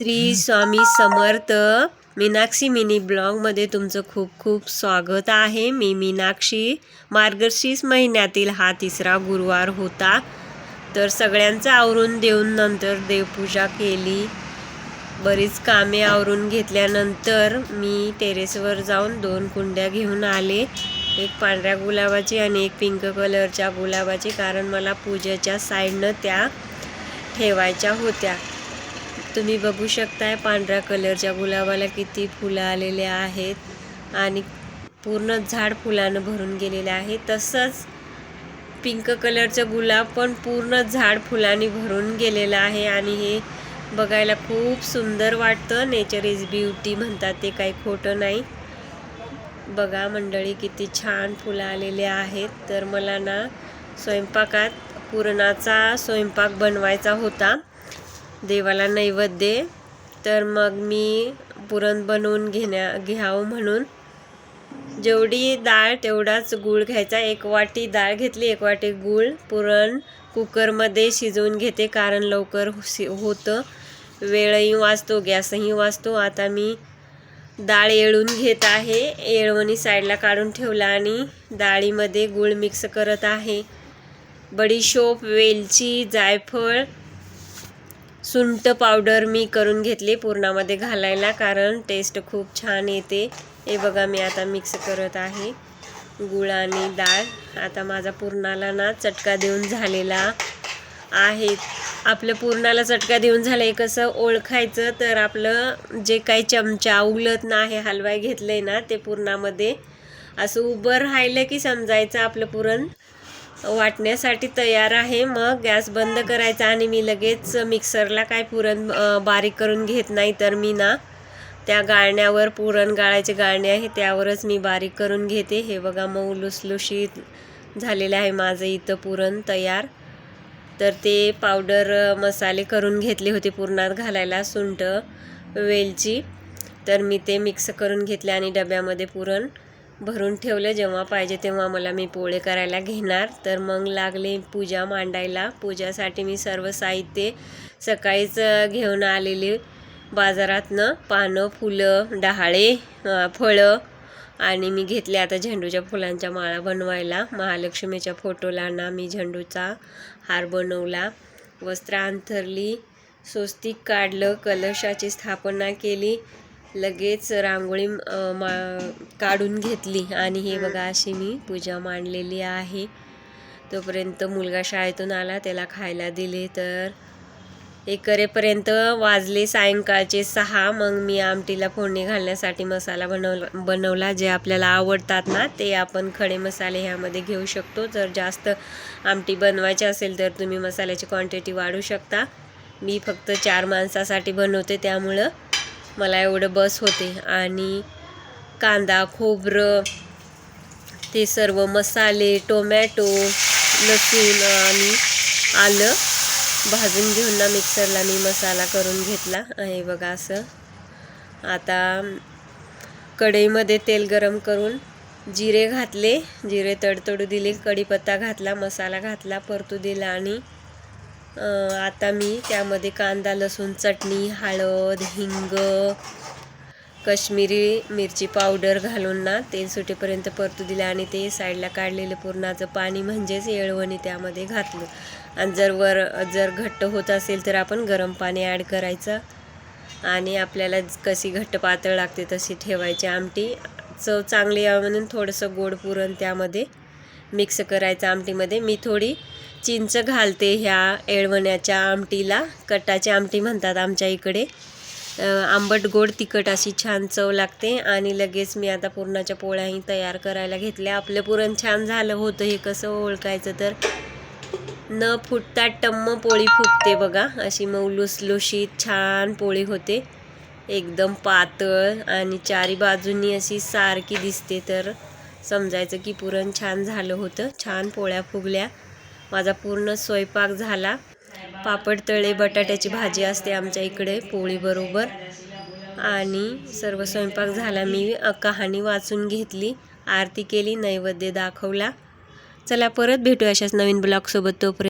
Shri Swami Samarth Meenakshi mini ब्लॉगमध्ये तुमचं खूप खूप स्वागत आहे. मी मीनाक्षी. मार्गशीर्ष महिन्यातील हा तिसरा गुरुवार होता. तर सगळ्यांचं आवरून देऊन नंतर देवपूजा केली. बरीच कामे आवरून घेतल्यानंतर मी टेरेसवर जाऊन दोन कुंड्या घेऊन आले. एक पांढऱ्या गुलाबाची आणि एक पिंक कलरच्या गुलाबाची कारण मला पूजेच्या साईडनं त्या ठेवायच्या होत्या. तुम्ही बघू शकताय पांढऱ्या कलरच्या गुलाबाला किती फुलं आलेले आहेत आणि पूर्ण झाड फुलानं भरून गेलेले आहे. तसंच पिंक कलरचं गुलाब पण पूर्ण झाड फुलांनी भरून गेलेलं आहे आणि हे बघायला खूप सुंदर वाटतं. नेचर इज ब्युटी म्हणतात ते काही खोटं नाही. बघा मंडळी किती छान फुलं आलेले आहेत. तर मला ना स्वयंपाकात पुरणाचा स्वयंपाक बनवायचा होता. देवाला नैवेद्य तर मग मी पुरण बनवून घेण्या घ्यावं म्हणून. जेवढी डाळ तेवढाच गूळ घ्यायचा. एक वाटी डाळ घेतली एक वाटी गूळ पुरण कुकरमध्ये शिजवून घेते कारण लवकर शि होतं. वेळही वाचतो गॅसही वाचतो. आता मी डाळ येळून घेत आहे. येळवणी साईडला काढून ठेवला आणि डाळीमध्ये गूळ मिक्स करत आहे. बडीशोप वेलची जायफळ सुंट पावडर मी करून घेतली पुरणामध्ये घालायला कारण टेस्ट खूप छान येते. हे बघा मी आता मिक्स करत आहे गुळ आणि डाळ. आता माझा पुरणाला ना चटका देऊन झालेला आहे. आपलं पुरणाला चटका देऊन झालं आहे कसं ओळखायचं तर आपलं जे काही चमचा उलत ना आहे हलवाई घेतलं आहे ना ते पुरणामध्ये असं उभं राहिलं की समजायचं आपलं पुरण. वाटण्यासाठी तयार आहे. मग गॅस बंद करायचा आणि मी लगेच मिक्सरला काय पुरण बारीक करून घेत नाही तर मी ना त्या गाळण्यावर पुरण गाळायचे गाळणे आहे त्यावरच मी बारीक करून घेते. हे बघा मऊ लुसलुशीत झालेलं आहे माझं इथं पुरण तयार. तर ते पावडर मसाले करून घेतले होते पुरणात घालायला सुंठ वेलची. तर मी ते मिक्स करून घेतले आणि डब्यामध्ये पुरण भरून ठेवलं जेव्हा पाहिजे तेव्हा मला मी पोळे करायला घेणार. तर मग लागले पूजा मांडायला. पूजासाठी मी सर्व साहित्य सकाळीच घेऊन आलेले बाजारातनं. पानं फुलं डहाळे फळं आणि मी घेतले आता झेंडूच्या फुलांच्या माळा बनवायला. महालक्ष्मीच्या फोटोला ना मी झेंडूचा हार बनवला. वस्त्र अंथरली स्वस्तिक काढलं कलशाची स्थापना केली. लगेच रांगोळी मा काढून घेतली. आणि हे बघा अशी मी पूजा मांडलेली आहे. तोपर्यंत मुलगा शाळेतून आला त्याला खायला दिले. तर हे करेपर्यंत वाजले सायंकाळचे सहा. मग मी आमटीला फोडणी घालण्यासाठी मसाला बनवला बनवला. जे आपल्याला आवडतात ना ते आपण खडे मसाले ह्यामध्ये घेऊ शकतो. जर जास्त आमटी बनवायची असेल तर तुम्ही मसाल्याची क्वांटिटी वाढू शकता. मी फक्त चार माणसासाठी बनवते त्यामुळं मला एवढं बस होते. आणि कांदा खोबरं ते सर्व मसाले टोमॅटो लसूण आणि आलं भाजून घेऊन ना मिक्सरला मी मसाला करून घेतला. आहे बघा असं. आता कढईमध्ये तेल गरम करून जिरे घातले. जिरे तडतडू दिले कढीपत्ता घातला मसाला घातला परतू दिला आणि आता मी त्यामध्ये कांदा लसूण चटणी हळद हिंग कश्मीरी मिरची पावडर घालून ना तेल सुटेपर्यंत परतू दिलं आणि ते साईडला काढलेलं पुरणाचं पाणी म्हणजेच येळवणी त्यामध्ये घातलं. आणि जर वर जर घट्ट होत असेल तर आपण गरम पाणी ॲड करायचं आणि आपल्याला कशी घट्ट पातळ लागते तशी ठेवायची आमटी. चव चांगली यावं म्हणून थोडंसं गोड पुरण त्यामध्ये मिक्स करायचं आमटीमध्ये. मी थोडी चिंच घालते ह्या एळवण्याच्या आमटीला. कटाची आमटी म्हणतात आमच्या इकडे. आंबट गोड तिखट अशी छान चव लागते आणि लगेच मी आता पुरणाच्या पोळ्याही तयार करायला घेतल्या. आपलं पुरण छान झालं होतं हे कसं ओळखायचं तर. न फुटता टम्म पोळी फुटते बघा अशी मग लुसलुशीत छान पोळी होते. एकदम पातळ आणि चारी बाजूंनी अशी सारखी दिसते तर. समजायचं की पुरण छान झालं होतं छान पोळ्या फुगल्या. माझा पूर्ण स्वयंपाक झाला. पापड तळे बटाट्याची भाजी असते आमच्या इकडे पोळीबरोबर आणि सर्व स्वयंपाक झाला. मी कहाणी वाचून घेतली आरती केली नैवेद्य दाखवला. चला परत भेटू अशाच नवीन ब्लॉगसोबत. तोपर्यंत